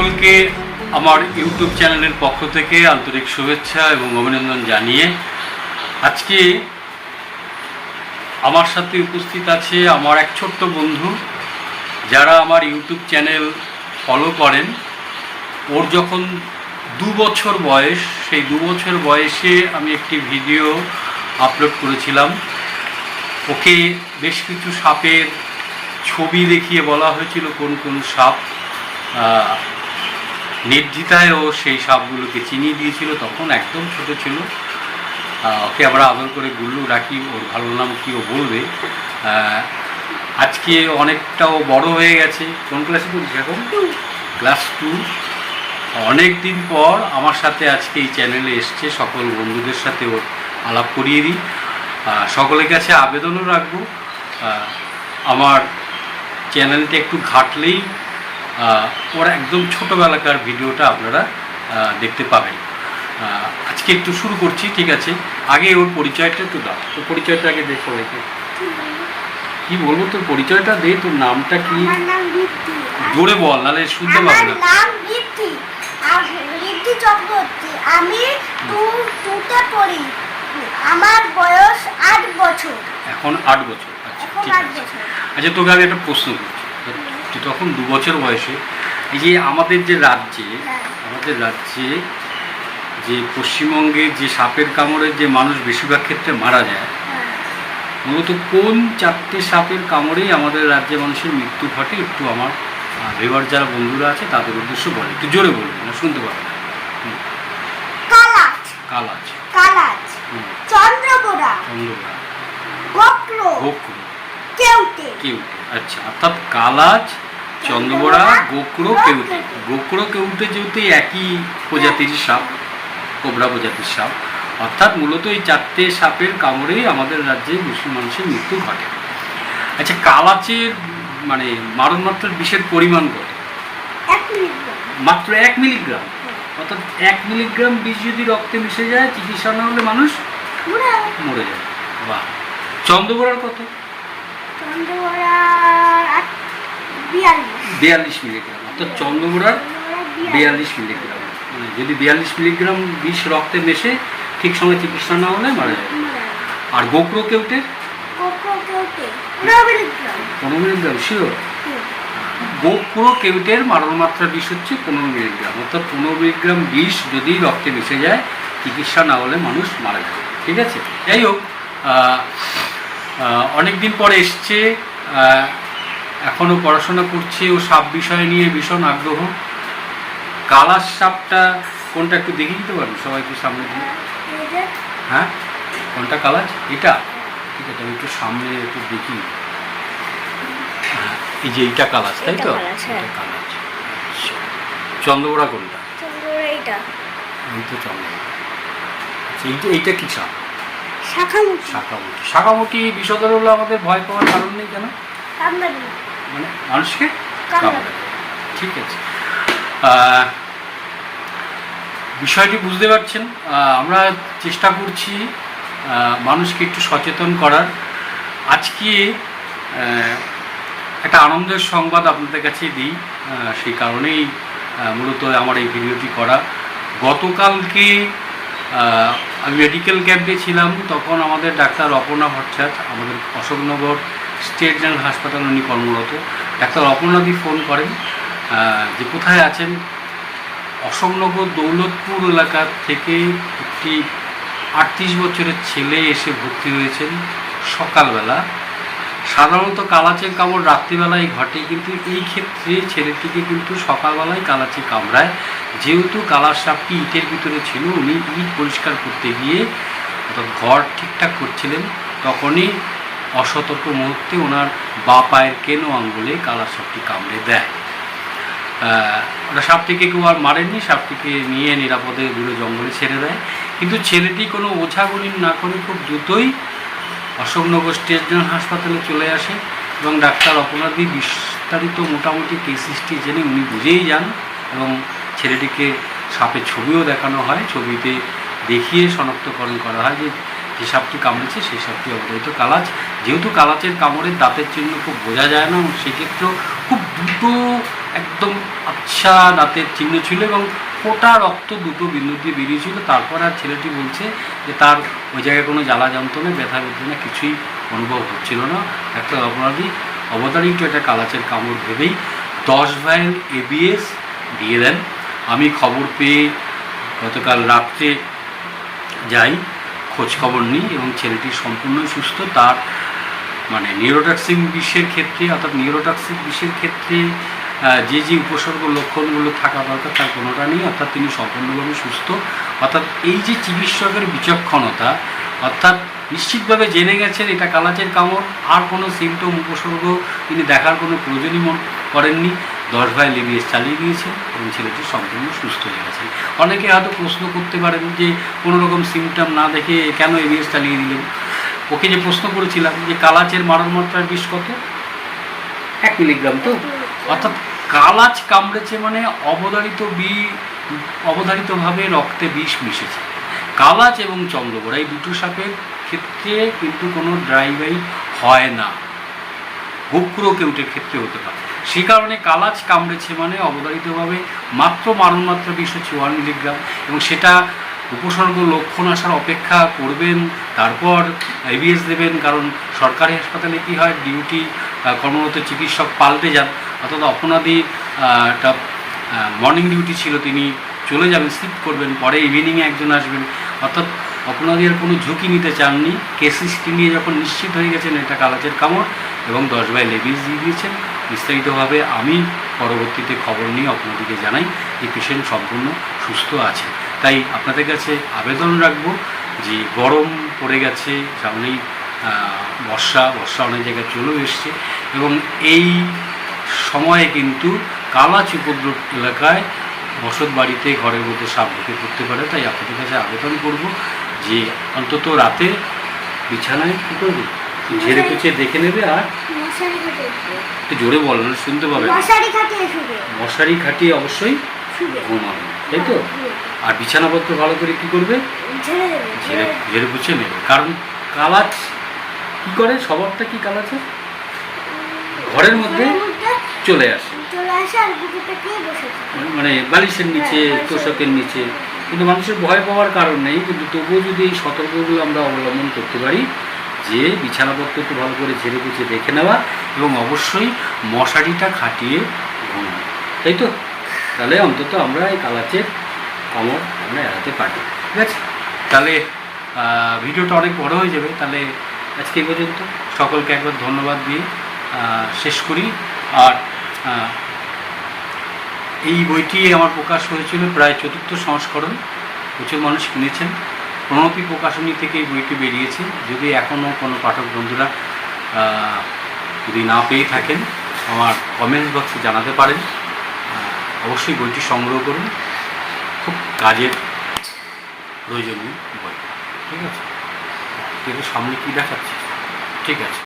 সকলকে আমার ইউটিউব চ্যানেলের পক্ষ থেকে আন্তরিক শুভেচ্ছা এবং অভিনন্দন জানিয়ে আজকে আমার সাথে উপস্থিত আছে আমার এক ছোট্ট বন্ধু যারা আমার ইউটিউব চ্যানেল ফলো করেন। ওর যখন দু বছর বয়স, সেই দু বছর বয়সে আমি একটি ভিডিও আপলোড করেছিলাম। ওকে বেশ কিছু সাপের ছবি দেখিয়ে বলা হয়েছিল, কোন কোন সাপ নির্দ্বিধায় ও সেই সাপগুলোকে চিনিয়ে দিয়েছিল, তখন একদম ছোট ছিল। ওকে আমরা আদর করে গুল্লু রাখি, ওর ভালো নাম কি ও বলবে? আজকে অনেকটাও বড় হয়ে গেছে। কোন ক্লাসে পড়ছিস এখন? ক্লাস টু অনেক দিন পর আমার সাথে আজকে এই চ্যানেলে এসছে, সকল বন্ধুদের সাথে ওর আলাপ করিয়ে দিই। সকলের কাছে আবেদনও রাখব। আমার চ্যানেলটা একটু ঘাটলেই ওর একদম ছোটোবেলাকার ভিডিওটা আপনারা দেখতে পাবেন। আজকে একটু শুরু করছি ঠিক আছে? আগে ওর পরিচয়টা একটু দাও। তোর পরিচয়টা আগে দেখ সবাইকে কি বলব তোর পরিচয়টা দে তোর নামটা কি? জোরে বল নাহলে শুনতে পাবে না। আমি টু টুতে পড়ি। আমার বয়স আট বছর। এখন আট বছর। আচ্ছা ঠিক আছে। আচ্ছা তোকে আমি একটা প্রশ্ন করছি। তখন দু বছর বয়সে এই যে আমাদের যে রাজ্যে হ্যাঁ। আমাদের রাজ্যে যে পশ্চিমবঙ্গে যে সাপের কামড়ে যে মানুষ বেশিরভাগ ক্ষেত্রে মারা যায় হ্যাঁ। মূলত কোন চারটে সাপের কামড়েই আমাদের রাজ্যে মানুষের মৃত্যু ঘটে একটু আমার রেবার যারা বন্ধুরা আছে তাদের উদ্দেশ্য বলে। একটু জোরে বলবে না শুনতে না। কালাচ কালাচ হুম, চন্দ্রবোড়া চন্দ্রকোনা। বক্র। গোকুল কেউটে। কেউটে। আচ্ছা অর্থাৎ কালাজ চন্দ্রবড়া গোকড়ো কেউটে। গোকড়ো কেউটে যেহেতু একই প্রজাতির সাপ কোবরা প্রজাতির সাপ অর্থাৎ মূলত এই চারটে সাপের কামড়েই আমাদের রাজ্যে মুসলিম মানুষের মৃত্যু ঘটে। আচ্ছা কালাচের মানে মারণমাত্রার বিষের পরিমাণ কত? মাত্র এক মিলিগ্রাম? অর্থাৎ এক মিলিগ্রাম বিষ যদি রক্তে মিশে যায় চিকিৎসা না হলে মানুষ মরে যায়। বাহ। চন্দ্রবড়ার আট বিয়াল্লিশ। মিলিগ্রাম। অর্থাৎ চন্দ্রবড়ার বিয়াল্লিশ মিলিগ্রাম। মানে যদি বিয়াল্লিশ মিলিগ্রাম বিষ রক্তে মেশে ঠিক সময় চিকিৎসা না হলে মারা যাবে। আর কেউটের কেউটে পনেরো মিলিগ্রাম। শিওর। গোপ্রো কেউটের মারণমাত্রা বিষ হচ্ছে পনেরো মিলিগ্রাম। অর্থাৎ পনেরো মিলিগ্রাম বিষ যদি রক্তে মিশে যায় চিকিৎসা না হলে মানুষ মারা যায় ঠিক আছে? যাই হোক অনেক দিন পরে এসছে আহ, এখনও পড়াশোনা করছে ও সাপ বিষয় নিয়ে ভীষণ আগ্রহ। কালার সাপটা কোনটা একটু দেখিয়ে দিতে পারবেন? সবাইকে সামনে দিয়ে। হ্যাঁ? কোনটা কালার? এটা? ঠিক আছে আমি একটু সামনে একটু দেখি। হ্যাঁ, এই যে এইটা কালার তাই তো? কালাচ আচ্ছা। চন্দ্রবড়া কোনটা? এইটা। এই তো চন্দ্রবড়া। আচ্ছা এইটা এইটা কি সাপ? শাখামুখী। শাখামুটি শাখামুটি বিষধর হলে আমাদের ভয় পাওয়ার কারণ নেই কেন? মানে মানুষকে কামড়াবে। ঠিক আছে। বিষয়টি বুঝতে পারছেন। আমরা চেষ্টা করছি মানুষকে একটু সচেতন করার। আজকে একটা আনন্দের সংবাদ আপনাদের কাছে দিই। সেই কারণেই মূলত আমার এই ভিডিওটি করা। গতকালকে আমি মেডিকেল ক্যাম্পে ছিলাম, তখন আমাদের ডাক্তার অপর্ণা ভট্টাচার্য, আমাদের অশোকনগর স্টেট জেনারেল হাসপাতাল উনি কর্মরত। ডাক্তার অপর্ণাদি ফোন করেন যে কোথায় আছেন? অশোকনগর দৌলতপুর এলাকা থেকে একটি আটত্রিশ বছরের ছেলে এসে ভর্তি হয়েছেন সকালবেলা। সাধারণত কালাচের কামড় রাত্রিবেলায় ঘটে, কিন্তু এই ক্ষেত্রে ছেলেটিকে কিন্তু সকালবেলায় কালাচে কামড়ায়। যেহেতু কালার সাপটি ইটের ভিতরে ছিল, উনি ইট পরিষ্কার করতে গিয়ে অর্থাৎ ঘর ঠিকঠাক করছিলেন। তখনই অসতর্ক মুহূর্তে ওনার বা পায়ের কেন আঙ্গুলে কালার সাপটি কামড়ে দেয়। ওটা সাপটিকে কেউ আর মারেননি, সাপটিকে নিয়ে নিরাপদে দূরে জঙ্গলে ছেড়ে দেয়। কিন্তু ছেলেটি কোনো ওঝাগুলি না করে খুব দ্রুতই অশোকনগর স্টেট জেনারেল হাসপাতালে চলে আসে এবং ডাক্তার অপরাধী বিস্তারিত মোটামুটি কেস হিস্ট্রি জেনে উনি বুঝেই যান এবং ছেলেটিকে সাপের ছবিও দেখানো হয়। ছবিতে দেখিয়ে শনাক্তকরণ করা হয় যে যে সাপটি কামড়েছে সেই সাপটি অবধারিত কালাচ। যেহেতু কালাচের কামড়ের দাঁতের চিহ্ন খুব বোঝা যায় না, সেক্ষেত্রেও খুব দ্রুত একদম আচ্ছা দাঁতের চিহ্ন ছিল এবং ফোটা রক্ত দুটো বিন্দু দিয়ে বেরিয়েছিল। তারপর আর ছেলেটি বলছে যে তার ওই জায়গায় কোনো জ্বালা যন্ত্রণা ব্যথা বেদনা কিছুই অনুভব হচ্ছিল না। একটা অপরাধী অবতারিত একটা কালাচের কামড় ভেবেই দশ ভাইল এবিএস দিয়ে দেন। আমি খবর পেয়ে গতকাল রাত্রে যাই, খোঁজ খবর নিই এবং ছেলেটি সম্পূর্ণ সুস্থ। তার মানে নিউরোটক্সিক বিষের ক্ষেত্রে অর্থাৎ নিউরোটক্সিক বিষের ক্ষেত্রে যে যে উপসর্গ লক্ষণগুলো থাকা দরকার তার কোনোটা নেই। অর্থাৎ তিনি সম্পূর্ণভাবে সুস্থ। অর্থাৎ এই যে চিকিৎসকের বিচক্ষণতা, অর্থাৎ নিশ্চিতভাবে জেনে গেছেন এটা কালাচের কামড়, আর কোনো সিমটম উপসর্গ তিনি দেখার কোনো প্রয়োজনই করেননি। দশ ভাই লিবিএস চালিয়ে দিয়েছেন এবং ছেলেটি সম্পূর্ণ সুস্থ হয়ে গেছে। অনেকে হয়তো প্রশ্ন করতে পারেন যে কোনো রকম সিমটম না দেখে কেন এবিএস চালিয়ে দিলেন? ওকে যে প্রশ্ন করেছিলাম যে কালাচের মারণ মাত্রার বিষ কত? এক মিলিগ্রাম তো? অর্থাৎ কালাচ কামড়েছে মানে অবধারিত বি, অবধারিতভাবে রক্তে বিষ মিশেছে। কালাচ এবং চন্দ্রগোড়া এই দুটো সাপের ক্ষেত্রে কিন্তু কোনো ড্রাই বাইট হয় না। গোক্রো কেউটের ক্ষেত্রে হতে পারে। সে কারণে কালাচ কামড়েছে মানে অবধারিতভাবে মাত্র মারণ মাত্রা বিষ হচ্ছে ওয়ান মিলিগ্রাম এবং সেটা উপসর্গ লক্ষণ আসার অপেক্ষা করবেন, তারপর এবিএস দেবেন, কারণ সরকারি হাসপাতালে কী হয় ডিউটি কর্মরত চিকিৎসক পাল্টে যান। অর্থাৎ অপনাদি একটা মর্নিং ডিউটি ছিল, তিনি চলে যাবেন শিফট করবেন, পরে ইভিনিংয়ে একজন আসবেন। অর্থাৎ অপনাদি আর কোনো ঝুঁকি নিতে চাননি। কেসিসটি নিয়ে যখন নিশ্চিত হয়ে গেছেন, এটা কালাচের কামড় এবং দশ বাই লেবিস দিয়ে দিয়েছেন। বিস্তারিতভাবে আমি পরবর্তীতে খবর নিয়ে আপনাদেরকে জানাই যে পেশেন্ট সম্পূর্ণ সুস্থ আছে। তাই আপনাদের কাছে আবেদন রাখব যে গরম পড়ে গেছে, সামনেই বর্ষা বর্ষা অনেক জায়গায় চলেও এসছে এবং এই সময়ে কিন্তু কালাচ উপদ্রব এলাকায় বসত বাড়িতে ঘরের মধ্যে সাপ ঢুকে পড়তে পারে তাই আপনাদের কাছে আবেদন করব যে অন্তত রাতে বিছানায় কী করবে? ঝেড়ে কুচে দেখে নেবে আর। একটু জোরে বল না শুনতে পাবে মশারি খাটিয়ে অবশ্যই ঘুমাবে তাই তো? আর বিছানাপত্র ভালো করে কি করবে? ঝেড়ে দেবে ঝেড়ে ঝেড়ে পুছে নেবে। কারণ কালাচ কি করে? স্বভাবটা কি কালাচে ঘরের মধ্যে চলে আসে। মানে বালিশের নিচে হ্যাঁ, তোষকের নিচে। কিন্তু মানুষের ভয় পাওয়ার কারণ নেই কিন্তু তবুও যদি এই সতর্কগুলো আমরা অবলম্বন করতে পারি যে বিছানাপত্র একটু ভালো করে ঝেড়ে পুছে দেখে নেওয়া এবং অবশ্যই মশারিটা খাটিয়ে ঘুমানো। তাই তো? তাহলে অন্তত আমরা এই কালাচের কামড় আমরা এড়াতে পারি। ঠিক আছে? তাহলে ভিডিওটা অনেক বড় হয়ে যাবে। তাহলে আজকে পর্যন্ত। সকলকে একবার ধন্যবাদ দিয়ে শেষ করি। আর এই বইটি আমার প্রকাশ হয়েছিল প্রায় চতুর্থ সংস্করণ, প্রচুর মানুষ কিনেছেন। প্রণতি প্রকাশনী থেকে এই বইটি বেরিয়েছে। যদি এখনও কোনো পাঠক বন্ধুরা যদি না পেয়ে থাকেন, আমার কমেন্টস বক্সে জানাতে পারেন। অবশ্যই বইটি সংগ্রহ করুন। খুব কাজের প্রয়োজনীয় বই। ঠিক আছে? কিন্তু সামনে কী দেখাচ্ছি? ঠিক আছে।